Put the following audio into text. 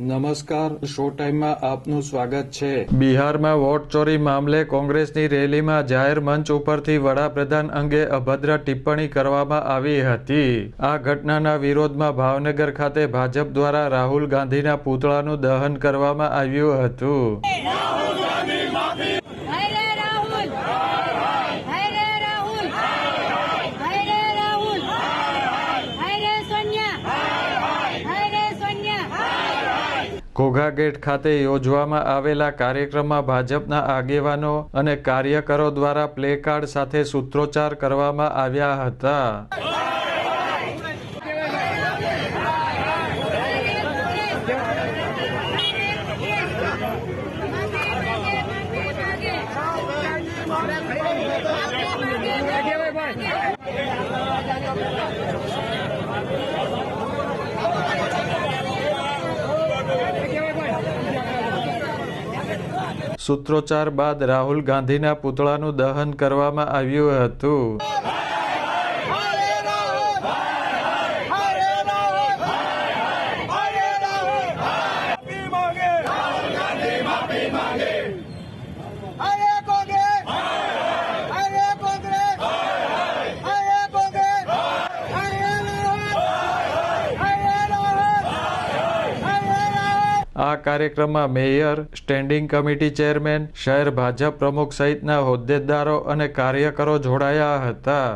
નમસ્કાર, શો ટાઈમમાં આપનું સ્વાગત છે. બિહારમાં વોટ ચોરી મામલે કોંગ્રેસની રેલીમાં જાહેર મંચ ઉપરથી વડાપ્રધાન અંગે અભદ્ર ટિપ્પણી કરવામાં આવી હતી. આ ઘટનાના વિરોધમાં ભાવનગર ખાતે ભાજપ દ્વારા રાહુલ ગાંધીના પૂતળાનું દહન કરવામાં આવ્યું હતું. ઘોઘા ગેટ ખાતે યોજવામાં આવેલા કાર્યક્રમમાં ભાજપના આગેવાનો અને કાર્યકરો દ્વારા પ્લેકાર્ડ સાથે સૂત્રોચ્ચાર કરવામાં આવ્યા હતા. સૂત્રોચ્ચાર બાદ રાહુલ ગાંધીના પૂતળાનું દહન કરવામાં આવ્યું હતું. આ કાર્યક્રમમાં મેયર, સ્ટેન્ડિંગ કમિટી ચેરમેન, શહેર ભાજપ પ્રમુખ સહિતના હોદ્દેદારો અને કાર્યકરો જોડાયા હતા.